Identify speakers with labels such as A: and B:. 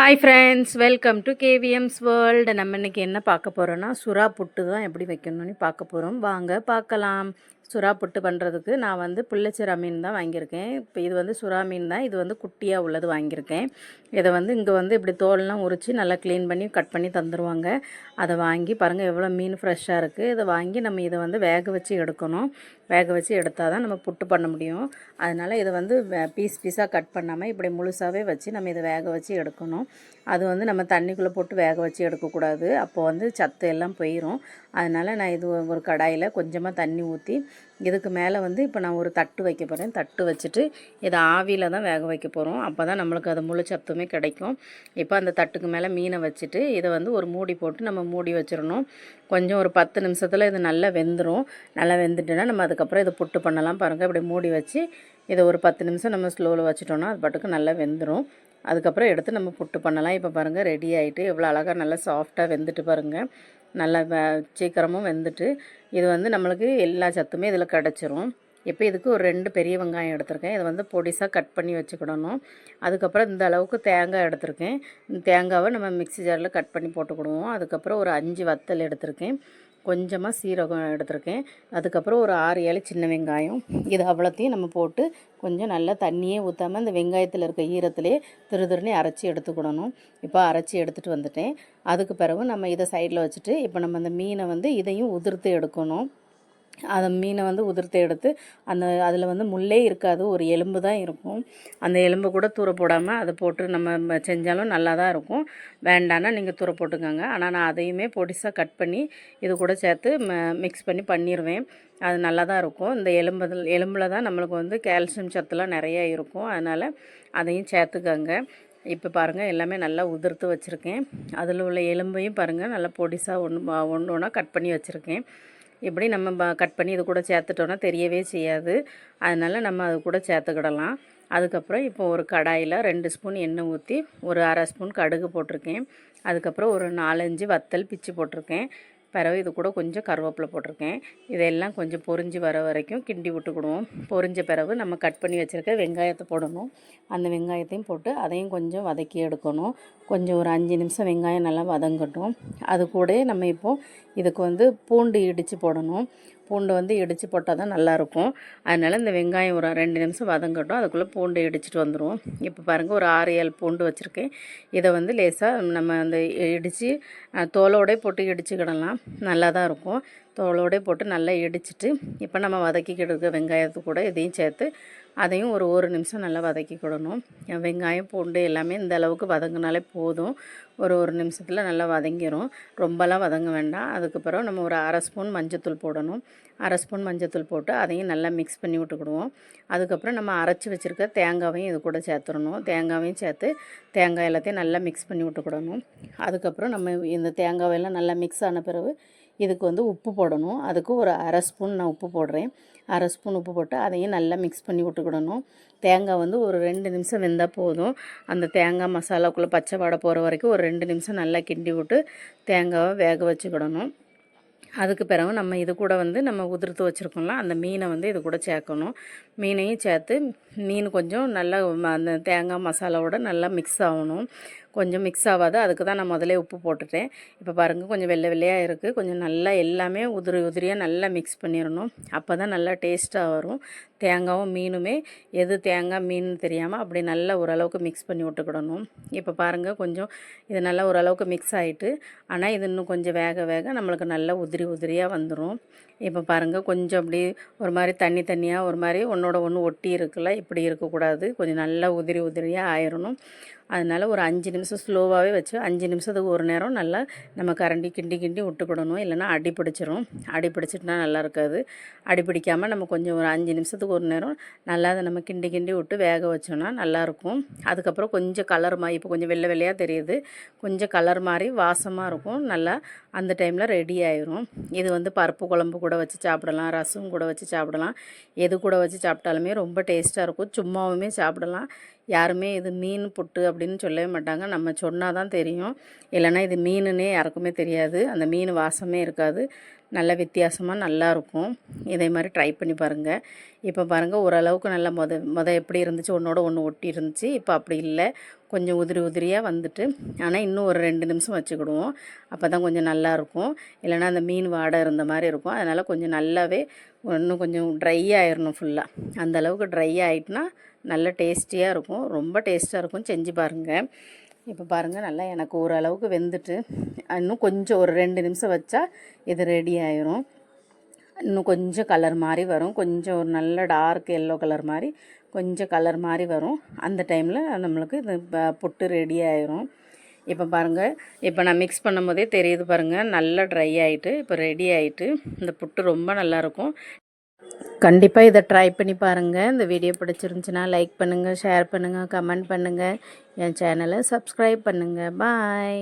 A: Hi friends welcome to KVM's world நம்ம இன்றைக்கி என்ன பார்க்க போகிறோன்னா சுறா புட்டு தான் எப்படி வைக்கணும்னு பார்க்க போகிறோம் வாங்க பார்க்கலாம். சுறா புட்டு பண்ணுறதுக்கு நான் வந்து புள்ளச்சிரா மீன் தான் வாங்கியிருக்கேன். இப்போ இது வந்து சுறா மீன் தான். இது வந்து குட்டியாக உள்ளது வாங்கியிருக்கேன். இதை வந்து இங்கே வந்து இப்படி தோல்லாம் உரித்து நல்லா க்ளீன் பண்ணி கட் பண்ணி தந்துடுவாங்க அதை வாங்கி பாருங்கள் எவ்வளோ மீன் ஃப்ரெஷ்ஷாக இருக்குது இதை வாங்கி நம்ம இதை வந்து வேக வச்சு எடுக்கணும். வேக வச்சு எடுத்தால் தான் நம்ம புட்டு பண்ண முடியும். அதனால் இதை வந்து பீஸ் பீஸாக கட் பண்ணாமல் இப்படி முழுசாகவே வச்சு நம்ம இதை வேக வச்சு எடுக்கணும். அது வந்து நம்ம தண்ணிக்குள்ளே போட்டு வேக வச்சு எடுக்கக்கூடாது. அப்போ வந்து சத்து எல்லாம் போயிடும் அதனால் நான் இது ஒரு கடாயில் கொஞ்சமாக தண்ணி ஊற்றி இதுக்கு மேலே வந்து இப்போ நான் ஒரு தட்டு வைக்க போகிறேன் தட்டு வச்சுட்டு இதை ஆவியில் தான் வேக வைக்க போகிறோம் அப்போ தான் நம்மளுக்கு அது முழு சத்துமே கிடைக்கும். இப்போ அந்த தட்டுக்கு மேலே மீனை வச்சுட்டு இதை வந்து ஒரு மூடி போட்டு நம்ம மூடி வச்சிடணும். கொஞ்சம் ஒரு பத்து நிமிஷத்தில் இது நல்லா வெந்துடும் நல்லா வெந்துட்டுனா நம்ம அதுக்கப்புறம் இதை புட்டு பண்ணலாம் பாருங்கள் இப்படி மூடி வச்சு இதை ஒரு பத்து நிமிஷம் நம்ம ஸ்லோவில் வச்சுட்டோன்னா அது பாட்டுக்கு நல்லா வெந்துடும் அதுக்கப்புறம் எடுத்து நம்ம புட்டு பண்ணலாம். இப்போ பாருங்கள் ரெடி ஆகிட்டு எவ்வளோ அழகாக நல்லா சாஃப்டாக வெந்துட்டு பாருங்கள் நல்லா சீக்கிரமும் வெந்துட்டு இது வந்து நம்மளுக்கு எல்லா சத்துமே இதில் கிடச்சிரும். இப்போ இதுக்கு ஒரு ரெண்டு பெரிய வெங்காயம் எடுத்திருக்கேன். இதை வந்து பொடிசாக கட் பண்ணி வச்சுக்கிடணும். அதுக்கப்புறம் இந்த அளவுக்கு தேங்காய் எடுத்திருக்கேன். தேங்காவை நம்ம மிக்சி ஜாரில் கட் பண்ணி போட்டுக்கிடுவோம். அதுக்கப்புறம் ஒரு அஞ்சு வத்தல் எடுத்திருக்கேன். கொஞ்சமாக சீரகம் எடுத்திருக்கேன். அதுக்கப்புறம் ஒரு ஆறு ஏழு சின்ன வெங்காயம். இது அவ்வளோத்தையும் நம்ம போட்டு கொஞ்சம் நல்லா தண்ணியே ஊற்றாமல் இந்த வெங்காயத்தில் இருக்க ஈரத்துலேயே திரு திருனே அரைச்சி எடுத்துக்கிடணும். இப்போ அரைச்சி எடுத்துகிட்டு வந்துட்டேன். அதுக்கு பிறகு நம்ம இதை சைடில் வச்சுட்டு இப்போ நம்ம அந்த மீனை வந்து இதையும் உதிர்த்து எடுக்கணும். அதை மீனை வந்து உதிர்த்து எடுத்து அந்த அதில் வந்து முள்ளே இருக்காது ஒரு எலும்பு தான் இருக்கும். அந்த எலும்பு கூட தூர போடாமல் அதை போட்டு நம்ம செஞ்சாலும் நல்லா தான் இருக்கும். வேண்டான்னா நீங்கள் தூர போட்டுக்கோங்க. ஆனால் நான் அதையுமே பொடிசாக கட் பண்ணி இது கூட சேர்த்து மிக்ஸ் பண்ணி பண்ணிடுவேன் அது நல்லா தான் இருக்கும். இந்த எலும்பு எலும்பில் தான் நம்மளுக்கு வந்து கால்சியம் சத்துலாம் நிறையா இருக்கும். அதனால் அதையும் சேர்த்துக்கோங்க. இப்போ பாருங்கள் எல்லாமே நல்லா உதிர்த்து வச்சுருக்கேன். அதில் உள்ள எலும்பையும் பாருங்கள் நல்லா பொடிசாக ஒன்று ஒன்று ஒன்றா கட் பண்ணி வச்சுருக்கேன். இப்படி நம்ம கட் பண்ணி இது கூட சேர்த்துட்டோன்னா தெரியவே செய்யாது. அதனால் நம்ம அது கூட சேர்த்துக்கிடலாம். அதுக்கப்புறம் இப்போ ஒரு கடாயில் ரெண்டு ஸ்பூன் எண்ணெய் ஊற்றி ஒரு அரை ஸ்பூன் கடுகு போட்டிருக்கேன். அதுக்கப்புறம் ஒரு நாலஞ்சு வத்தல் பிச்சு போட்டிருக்கேன். பிறகு இது கூட கொஞ்சம் கருவேப்பிலை போட்டிருக்கேன். இதெல்லாம் கொஞ்சம் பொறிஞ்சு வர வரைக்கும் கிண்டி விட்டுக்கிடுவோம். பொறிஞ்ச பிறகு நம்ம கட் பண்ணி வச்சுருக்க வெங்காயத்தை போடணும். அந்த வெங்காயத்தையும் போட்டு அதையும் கொஞ்சம் வதக்கி எடுக்கணும். கொஞ்சம் ஒரு அஞ்சு நிமிஷம் வெங்காயம் நல்லா வதங்கட்டும். அது கூட நம்ம இப்போது இதுக்கு வந்து பூண்டு இடித்து போடணும். பூண்டு வந்து இடித்து போட்டால் தான் நல்லாயிருக்கும். அதனால் இந்த வெங்காயம் ஒரு ரெண்டு நிமிஷம் வதங்கட்டும். அதுக்குள்ளே பூண்டு இடிச்சிட்டு வந்துடுவோம் இப்போ பாருங்கள் ஒரு ஆறு ஏழு பூண்டு வச்சுருக்கேன். இதை வந்து லேசாக நம்ம அந்த இடித்து தோலோடே போட்டு இடிச்சுக்கிடலாம். நல்லா தான் இருக்கும். தோலோடே போட்டு நல்லா இடிச்சிட்டு இப்போ நம்ம வதக்கிக்கிட்டு இருக்க வெங்காயத்து கூட இதையும் சேர்த்து அதையும் ஒரு ஒரு நிமிஷம் நல்லா வதக்கிக்கிடணும் வெங்காயம் பூண்டு எல்லாமே இந்த அளவுக்கு வதங்கினாலே போதும். ஒரு ஒரு நிமிஷத்தில் நல்லா வதங்கிடும் ரொம்பலாம் வதங்க வேண்டாம். அதுக்கப்புறம் நம்ம ஒரு அரை ஸ்பூன் மஞ்சத்தூள் போடணும். அரை ஸ்பூன் மஞ்சத்தூள் போட்டு அதையும் நல்லா மிக்ஸ் பண்ணி விட்டுக்கிடுவோம். அதுக்கப்புறம் நம்ம அரைச்சி வச்சுருக்க தேங்காவையும் இது கூட சேர்த்துடணும். தேங்காவையும் சேர்த்து தேங்காய் எல்லாத்தையும் நல்லா மிக்ஸ் பண்ணி விட்டுக்கிடணும். அதுக்கப்புறம் நம்ம இந்த தேங்காவையெல்லாம் நல்லா மிக்ஸ் ஆன பிறகு இதுக்கு வந்து உப்பு போடணும். அதுக்கு ஒரு அரை ஸ்பூன் நான் உப்பு போடுறேன். அரை ஸ்பூன் உப்பு போட்டு அதையும் நல்லா மிக்ஸ் பண்ணி விட்டுக்கிடணும். தேங்காய் வந்து ஒரு ரெண்டு நிமிஷம் வெந்தால் போதும். அந்த தேங்காய் மசாலாக்குள்ளே பச்சை வாடை போகிற வரைக்கும் ஒரு ரெண்டு நிமிஷம் நல்லா கிண்டி விட்டு தேங்காவை வேக வச்சுக்கிடணும். அதுக்கு பிறகு நம்ம இது கூட வந்து நம்ம உதிர்த்து வச்சுருக்கோம்ல அந்த மீனை வந்து இது கூட சேர்க்கணும். மீனையும் சேர்த்து மீன் கொஞ்சம் நல்லா அந்த தேங்காய் மசாலாவோட நல்லா மிக்ஸ் ஆகணும். கொஞ்சம் மிக்ஸ் ஆகாது. அதுக்கு தான் நான் முதலே உப்பு போட்டுட்டேன். இப்போ பாருங்கள் கொஞ்சம் வெள்ளை வெள்ளையாக இருக்குது கொஞ்சம் நல்லா எல்லாமே உதிரி உதிரியாக நல்லா மிக்ஸ் பண்ணிடணும் அப்போ தான் நல்லா டேஸ்ட்டாக வரும். தேங்காயும் மீனுமே எது தேங்காய் மீன் தெரியாமல் அப்படி நல்லா ஓரளவுக்கு மிக்ஸ் பண்ணி விட்டுக்கிடணும். இப்போ பாருங்கள் கொஞ்சம் இது நல்லா ஓரளவுக்கு மிக்ஸ் ஆகிட்டு ஆனால் இது இன்னும் கொஞ்சம் வேக வேக நம்மளுக்கு நல்லா உதிரி உதிரியாக வந்துடும் இப்போ பாருங்கள் கொஞ்சம் அப்படி ஒரு மாதிரி தண்ணி தண்ணியாக ஒரு மாதிரி ஒன்றோட ஒன்று ஒட்டி இருக்குல்ல இப்படி இருக்கக்கூடாது. கொஞ்சம் நல்லா உதிரி உதிரியாக ஆயிடணும் அதனால் ஒரு அஞ்சு நிமிஷம் நிமிஷம் ஸ்லோவாகவே வச்சு அஞ்சு நிமிஷத்துக்கு ஒரு நேரம் நல்லா நம்ம கரண்டி கிண்டி கிண்டி விட்டுக்கிடணும். இல்லைன்னா அடி பிடிச்சிரும். அடி பிடிச்சிட்டுனா நல்லா இருக்காது. அடி பிடிக்காமல் நம்ம கொஞ்சம் ஒரு அஞ்சு நிமிஷத்துக்கு ஒரு நேரம் நல்லா அதை நம்ம கிண்டி கிண்டி விட்டு வேக வச்சோன்னா நல்லாயிருக்கும் அதுக்கப்புறம் கொஞ்சம் கலர் மாதிரி இப்போ கொஞ்சம் வெள்ளை வெள்ளையாக தெரியுது. கொஞ்சம் கலர் மாதிரி வாசமாக இருக்கும். நல்லா அந்த டைமில் ரெடி ஆயிரும். இது வந்து பருப்பு குழம்பு கூட வச்சு சாப்பிடலாம். ரசம் கூட வச்சு சாப்பிடலாம். எது கூட வச்சு சாப்பிட்டாலுமே ரொம்ப டேஸ்ட்டாக இருக்கும். சும்மாவுமே சாப்பிடலாம். யாருமே இது மீன் புட்டு அப்படின்னு சொல்லவே மாட்டாங்க. நம்ம சொன்னால் தான் தெரியும். இல்லைன்னா இது மீனுன்னே யாருக்குமே தெரியாது. அந்த மீன் வாசமே இருக்காது. நல்ல வித்தியாசமாக நல்லாயிருக்கும் இதே மாதிரி ட்ரை பண்ணி பாருங்கள் இப்போ பாருங்கள் ஓரளவுக்கு நல்லா மொத மொத எப்படி இருந்துச்சு? ஒன்றோட ஒன்று ஒட்டி இருந்துச்சு. இப்போ அப்படி இல்லை. கொஞ்சம் உதிரி உதிரியாக வந்துட்டு ஆனால் இன்னும் ஒரு ரெண்டு நிமிஷம் வச்சுக்கிடுவோம். அப்போ தான் கொஞ்சம் நல்லாயிருக்கும் இல்லைன்னா அந்த மீன் வாடை இருந்த மாதிரி இருக்கும். அதனால் கொஞ்சம் நல்லாவே இன்னும் கொஞ்சம் ட்ரை ஆயிடணும் ஃபுல்லாக அந்தளவுக்கு ட்ரை ஆகிட்டுனா நல்ல டேஸ்டியாக இருக்கும். ரொம்ப டேஸ்ட்டாக இருக்கும். செஞ்சு பாருங்கள் இப்போ பாருங்கள் நல்லா எனக்கு ஓரளவுக்கு வெந்துட்டு இன்னும் கொஞ்சம் ஒரு ரெண்டு நிமிஷம் வச்சா இது ரெடி ஆயிரும். இன்னும் கொஞ்சம் கலர் மாதிரி வரும். கொஞ்சம் ஒரு நல்ல டார்க் எல்லோ கலர் மாதிரி கொஞ்சம் கலர் மாதிரி வரும். அந்த டைமில் நம்மளுக்கு இது ப- புட்டு ரெடி ஆயிரும். இப்போ பாருங்கள் இப்போ நான் மிக்ஸ் பண்ணும் போதே தெரியுது பாருங்கள் நல்லா ட்ரை ஆகிட்டு இப்போ ரெடி ஆகிட்டு இந்த புட்டு ரொம்ப நல்லாயிருக்கும் கண்டிப்பாக இதை ட்ரை பண்ணி பாருங்கள் இந்த வீடியோ பிடிச்சிருந்துச்சுன்னா லைக் பண்ணுங்கள் ஷேர் பண்ணுங்கள் கமெண்ட் பண்ணுங்கள் என் சேனலை சப்ஸ்கிரைப் பண்ணுங்கள் பாய்